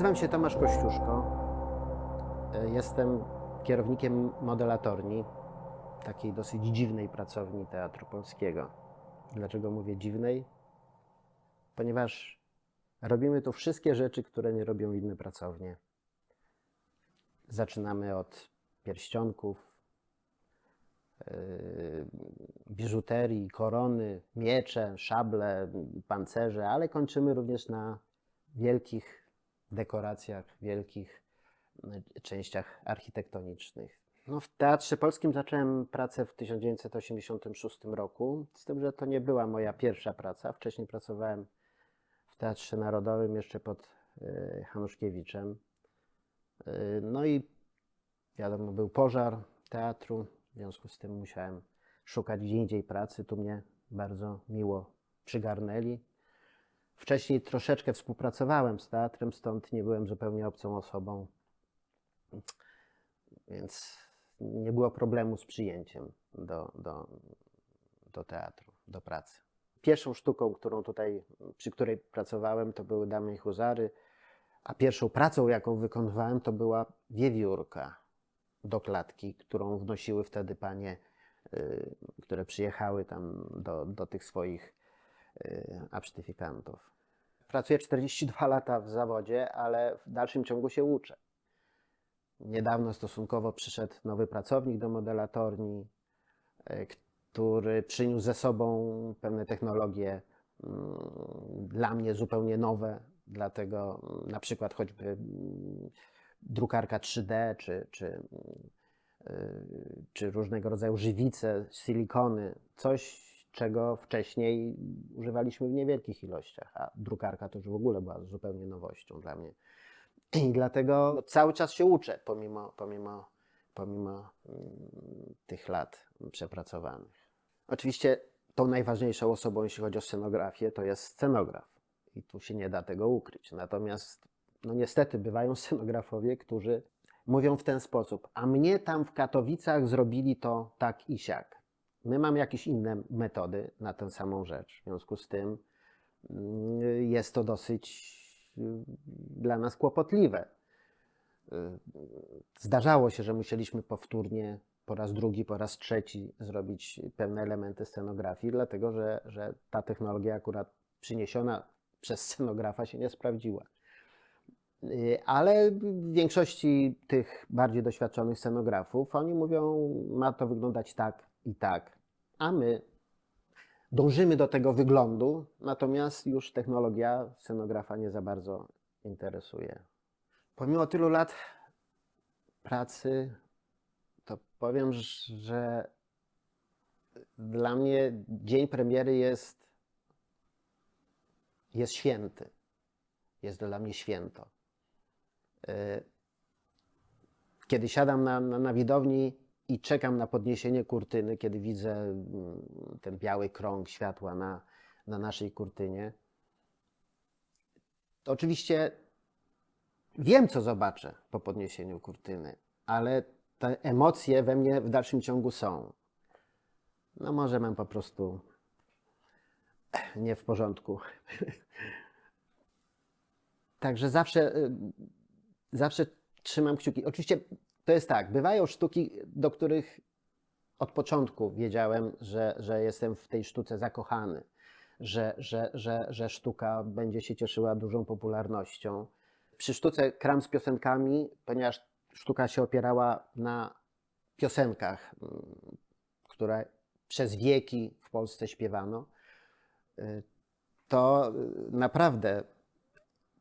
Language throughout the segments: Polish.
Nazywam się Tomasz Kościuszko. E, Jestem kierownikiem modelatorni, takiej dosyć dziwnej pracowni Teatru Polskiego. Dlaczego mówię dziwnej? Ponieważ robimy tu wszystkie rzeczy, które nie robią inne pracownie. Zaczynamy od pierścionków, yy, biżuterii, korony, miecze, szable, pancerze, ale kończymy również na wielkich dekoracjach, wielkich y, częściach architektonicznych. No, w Teatrze Polskim zacząłem pracę w 1986 roku, z tym, że to nie była moja pierwsza praca. Wcześniej pracowałem w Teatrze Narodowym jeszcze pod y, Hanuszkiewiczem. Y, No i wiadomo, był pożar teatru, w związku z tym musiałem szukać gdzie indziej pracy. Tu mnie bardzo miło przygarnęli. Wcześniej troszeczkę współpracowałem z teatrem, stąd nie byłem zupełnie obcą osobą, więc nie było problemu z przyjęciem do, do, do teatru, do pracy. Pierwszą sztuką, którą tutaj, przy której pracowałem, to były Damy i Huzary, a pierwszą pracą, jaką wykonywałem, to była wiewiórka do klatki, którą wnosiły wtedy panie, y, które przyjechały tam do, do tych swoich absztyfikantów. Pracuję 42 lata w zawodzie, ale w dalszym ciągu się uczę. Niedawno stosunkowo przyszedł nowy pracownik do modelatorni, y, który przyniósł ze sobą pewne technologie mm, dla mnie zupełnie nowe, dlatego mm, na przykład choćby mm, drukarka 3D czy, czy, y, czy różnego rodzaju żywice, silikony, coś czego wcześniej używaliśmy w niewielkich ilościach, a drukarka to już w ogóle była zupełnie nowością dla mnie. I dlatego cały czas się uczę, pomimo, pomimo, pomimo mm, tych lat przepracowanych. Oczywiście tą najważniejszą osobą, jeśli chodzi o scenografię, to jest scenograf. I tu się nie da tego ukryć. Natomiast, no niestety, bywają scenografowie, którzy mówią w ten sposób: A mnie tam w Katowicach zrobili to tak i siak. My mamy jakieś inne metody na tę samą rzecz. W związku z tym mm, jest to dosyć y, dla nas kłopotliwe. Y, Zdarzało się, że musieliśmy powtórnie po raz drugi, po raz trzeci zrobić pewne elementy scenografii, dlatego że, że ta technologia akurat przyniesiona przez scenografa się nie sprawdziła. Y, Ale w większości tych bardziej doświadczonych scenografów oni mówią, ma to wyglądać tak i tak, a my dążymy do tego wyglądu, natomiast już technologia scenografa nie za bardzo interesuje. Pomimo tylu lat pracy, to powiem, że dla mnie dzień premiery jest, jest święty. Jest dla mnie święto. Y, Kiedy siadam na, na, na widowni i czekam na podniesienie kurtyny, kiedy widzę mm, ten biały krąg światła na, na naszej kurtynie, to oczywiście wiem, co zobaczę po podniesieniu kurtyny, ale te emocje we mnie w dalszym ciągu są. No może mam po prostu nie w porządku. Także zawsze, y, zawsze trzymam kciuki. Oczywiście to jest tak, bywają sztuki, do których od początku wiedziałem, że, że jestem w tej sztuce zakochany, że, że, że, że sztuka będzie się cieszyła dużą popularnością. Przy sztuce Kram z piosenkami, ponieważ sztuka się opierała na piosenkach, które przez wieki w Polsce śpiewano, to naprawdę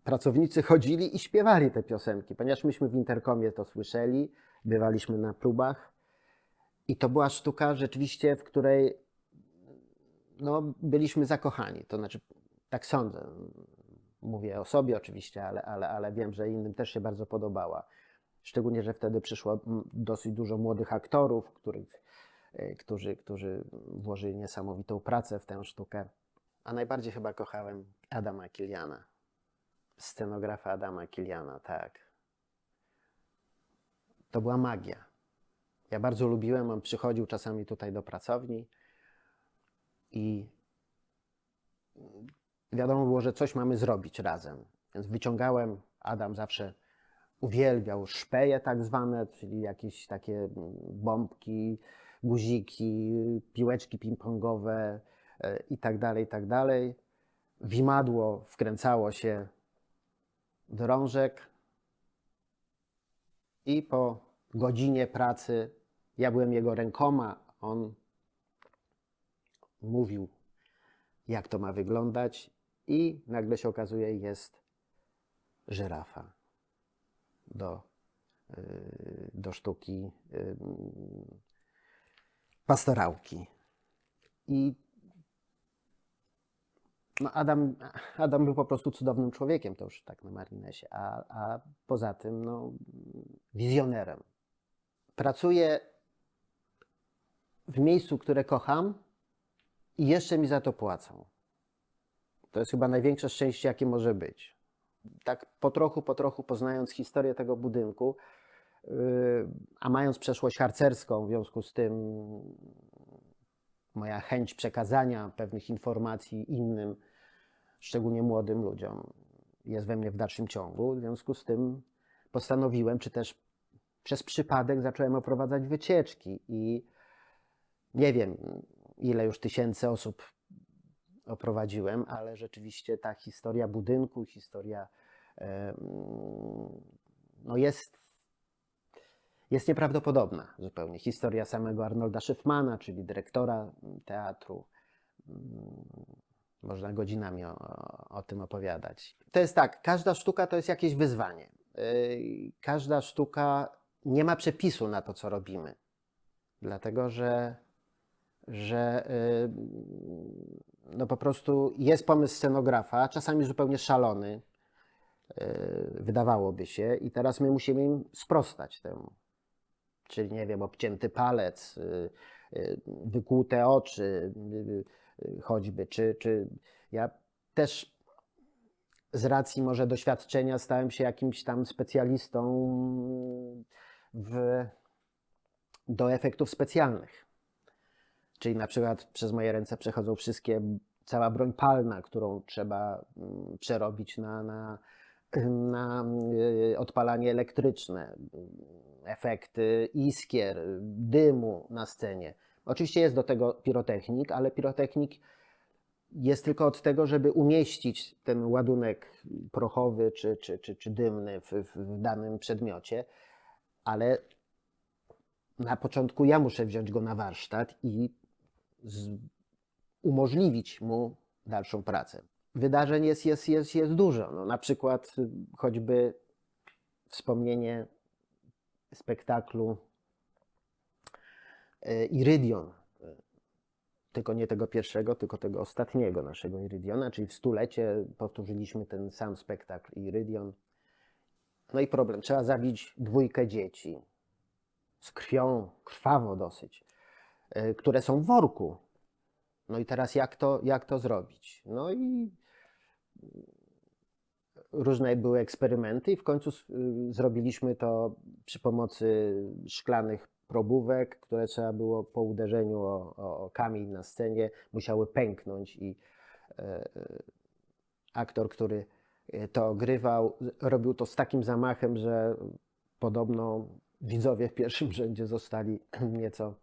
pracownicy chodzili i śpiewali te piosenki, ponieważ myśmy w interkomie to słyszeli, bywaliśmy na próbach i to była sztuka rzeczywiście, w której no, byliśmy zakochani. To znaczy, tak sądzę. Mówię o sobie oczywiście, ale, ale, ale wiem, że innym też się bardzo podobała. Szczególnie, że wtedy przyszło dosyć dużo młodych aktorów, których, e, którzy, którzy włożyli niesamowitą pracę w tę sztukę. A najbardziej chyba kochałem Adama Kiliana scenografa Adama Kiliana, tak. To była magia. Ja bardzo lubiłem, on przychodził czasami tutaj do pracowni i wiadomo było, że coś mamy zrobić razem. Więc wyciągałem Adam zawsze uwielbiał szpeje tak zwane, czyli jakieś takie mm, bombki, guziki, piłeczki ping-pongowe e, i tak dalej, i tak dalej. W imadło wkręcało się drążek i po godzinie pracy ja byłem jego rękoma, on mówił, jak to ma wyglądać, i nagle się okazuje, jest żyrafa do, y, do sztuki y, pastorałki. I no Adam, Adam był po prostu cudownym człowiekiem, to już tak na marginesie, a, a poza tym no, wizjonerem. Pracuję w miejscu, które kocham i jeszcze mi za to płacą. To jest chyba największe szczęście, jakie może być. Tak po trochu, po trochu poznając historię tego budynku, yy, a mając przeszłość harcerską, w związku z tym moja chęć przekazania pewnych informacji innym, szczególnie młodym ludziom, jest we mnie w dalszym ciągu. W związku z tym postanowiłem, czy też przez przypadek zacząłem oprowadzać wycieczki i nie wiem, ile już tysięcy osób oprowadziłem, ale rzeczywiście ta historia budynku, historia no jest, jest nieprawdopodobna zupełnie. Historia samego Arnolda Schiffmana, czyli dyrektora teatru. Można godzinami o, o tym opowiadać. To jest tak, każda sztuka to jest jakieś wyzwanie. Yy, Każda sztuka nie ma przepisu na to, co robimy. Dlatego, że, że yy, no po prostu jest pomysł scenografa, czasami zupełnie szalony, yy, wydawałoby się, i teraz my musimy im sprostać temu. Czyli, nie wiem, obcięty palec, yy, yy, wykłute oczy, yy, choćby, czy, czy ja też z racji może doświadczenia stałem się jakimś tam specjalistą w, do efektów specjalnych. Czyli na przykład przez moje ręce przechodzą wszystkie, cała broń palna, którą trzeba mm, przerobić na, na, na y, odpalanie elektryczne, efekty iskier, dymu na scenie. Oczywiście jest do tego pirotechnik, ale pirotechnik jest tylko od tego, żeby umieścić ten ładunek prochowy czy, czy, czy, czy dymny w, w, danym przedmiocie, ale na początku ja muszę wziąć go na warsztat i z, umożliwić mu dalszą pracę. Wydarzeń jest, jest, jest, jest dużo. No, na przykład choćby wspomnienie spektaklu y, Irydion. Tylko nie tego pierwszego, tylko tego ostatniego naszego Irydiona, czyli w stulecie powtórzyliśmy ten sam spektakl Irydion. No i problem, trzeba zabić dwójkę dzieci z krwią, krwawo dosyć, y, które są w worku. No i teraz jak to, jak to zrobić? No i różne były eksperymenty i w końcu y, zrobiliśmy to przy pomocy szklanych probówek, które trzeba było po uderzeniu o, o, kamień na scenie, musiały pęknąć i e, e, aktor, który e, to ogrywał, robił to z takim zamachem, że podobno widzowie w pierwszym rzędzie zostali nieco.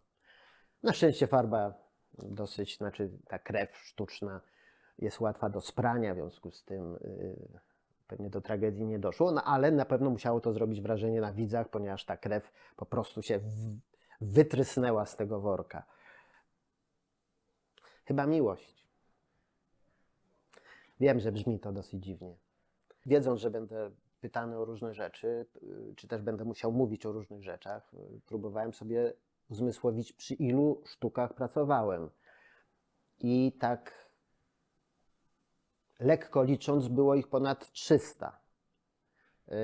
Na szczęście farba dosyć, znaczy ta krew sztuczna jest łatwa do sprania, w związku z tym y, pewnie do tragedii nie doszło, no ale na pewno musiało to zrobić wrażenie na widzach, ponieważ ta krew po prostu się wytrysnęła z tego worka. Chyba miłość. Wiem, że brzmi to dosyć dziwnie. Wiedząc, że będę pytany o różne rzeczy, y, czy też będę musiał mówić o różnych rzeczach, y, próbowałem sobie uzmysłowić, przy ilu sztukach pracowałem. I tak lekko licząc, było ich ponad 300. Yy,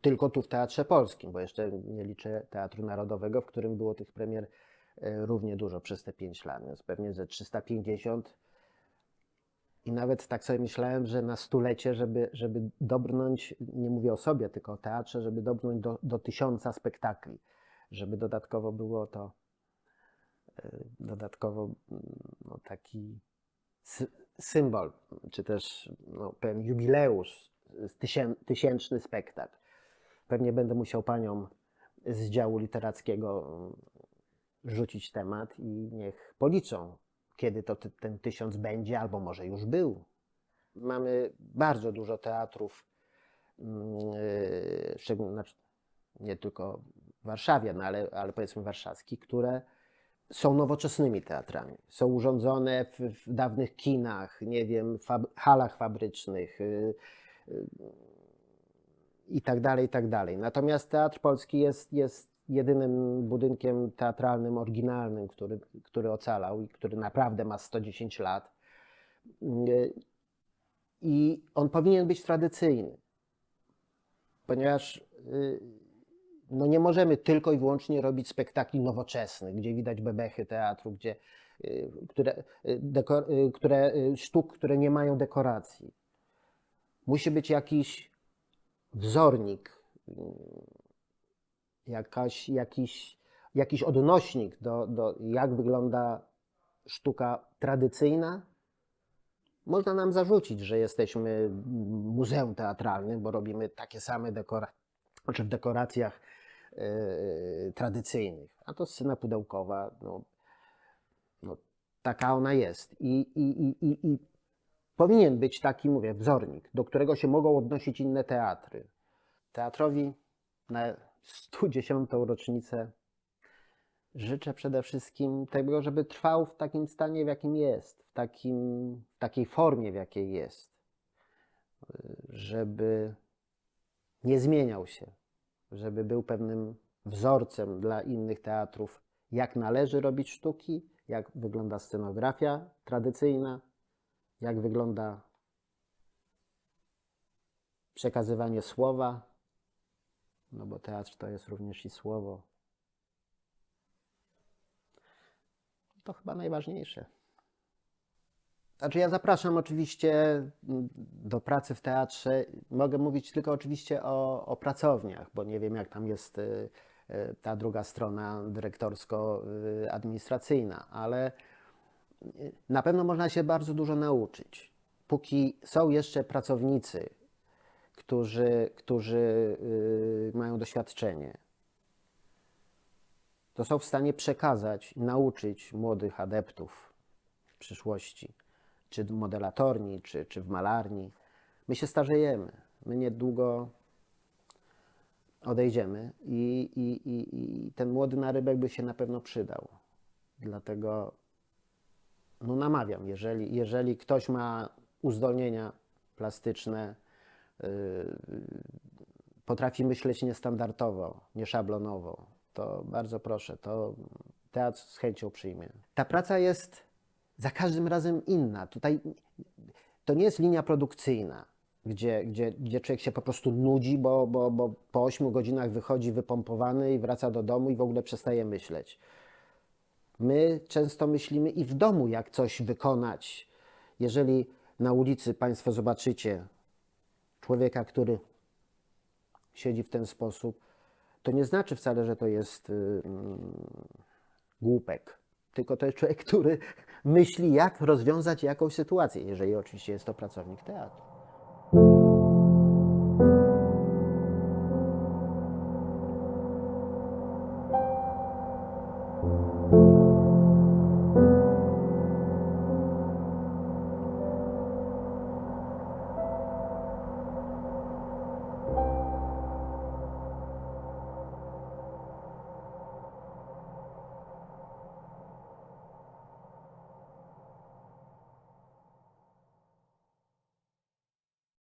Tylko tu w Teatrze Polskim, bo jeszcze nie liczę Teatru Narodowego, w którym było tych premier yy, równie dużo przez te 5 lat, więc pewnie ze 350. I nawet tak sobie myślałem, że na stulecie, żeby, żeby dobrnąć, nie mówię o sobie, tylko o teatrze, żeby dobrnąć do, do tysiąca spektakli, żeby dodatkowo było to yy, dodatkowo mm, no, taki symbol, czy też no, pewien jubileusz tysię, tysięczny spektakl. Pewnie będę musiał paniom z działu literackiego rzucić temat i niech policzą, kiedy to ten tysiąc będzie, albo może już był. Mamy bardzo dużo teatrów, mm, yy, znaczy nie tylko w Warszawie, no ale, ale powiedzmy warszawskich, które są nowoczesnymi teatrami. Są urządzone w, w dawnych kinach, nie wiem, fab, halach fabrycznych yy, yy, i tak dalej, i tak dalej. Natomiast Teatr Polski jest, jest jedynym budynkiem teatralnym oryginalnym, który, który ocalał i który naprawdę ma 110 lat. Yy, I on powinien być tradycyjny, ponieważ yy, no nie możemy tylko i wyłącznie robić spektakli nowoczesnych, gdzie widać bebechy teatru, gdzie, y, które, y, dekor, y, które, sztuk, które nie mają dekoracji. Musi być jakiś wzornik, jakaś, jakiś, jakiś odnośnik do, do jak wygląda sztuka tradycyjna. Można nam zarzucić, że jesteśmy muzeum teatralnym, bo robimy takie same dekoracje, znaczy w dekoracjach tradycyjnych. A to scena pudełkowa, no, no, taka ona jest. I, i, i, i, I powinien być taki, mówię, wzornik, do którego się mogą odnosić inne teatry. Teatrowi na 110. rocznicę życzę przede wszystkim tego, żeby trwał w takim stanie, w jakim jest, w, takim, w takiej formie, w jakiej jest. Żeby nie zmieniał się, żeby był pewnym wzorcem dla innych teatrów, jak należy robić sztuki, jak wygląda scenografia tradycyjna, jak wygląda przekazywanie słowa, no bo teatr to jest również i słowo. To chyba najważniejsze. Znaczy ja zapraszam oczywiście mm, do pracy w teatrze. Mogę mówić tylko oczywiście o, o pracowniach, bo nie wiem jak tam jest y, y, ta druga strona dyrektorsko-administracyjna, ale y, na pewno można się bardzo dużo nauczyć. Póki są jeszcze pracownicy, którzy, którzy mają doświadczenie, to są w stanie przekazać, nauczyć młodych adeptów przyszłości czy w modelatorni, czy, czy w malarni. My się starzejemy. My niedługo odejdziemy i, i, i, i ten młody narybek by się na pewno przydał. Dlatego no namawiam, jeżeli, jeżeli ktoś ma uzdolnienia plastyczne, yy, potrafi myśleć niestandardowo, nieszablonowo, to bardzo proszę, to teatr z chęcią przyjmie. Ta praca jest za każdym razem inna. Tutaj to nie jest linia produkcyjna, gdzie, gdzie, gdzie człowiek się po prostu nudzi, bo, bo, bo po 8 godzinach wychodzi wypompowany i wraca do domu i w ogóle przestaje myśleć. My często myślimy i w domu, jak coś wykonać. Jeżeli na ulicy Państwo zobaczycie człowieka, który siedzi w ten sposób, to nie znaczy wcale, że to jest yy, głupek tylko to jest człowiek, który myśli, jak rozwiązać jakąś sytuację, jeżeli oczywiście jest to pracownik teatru.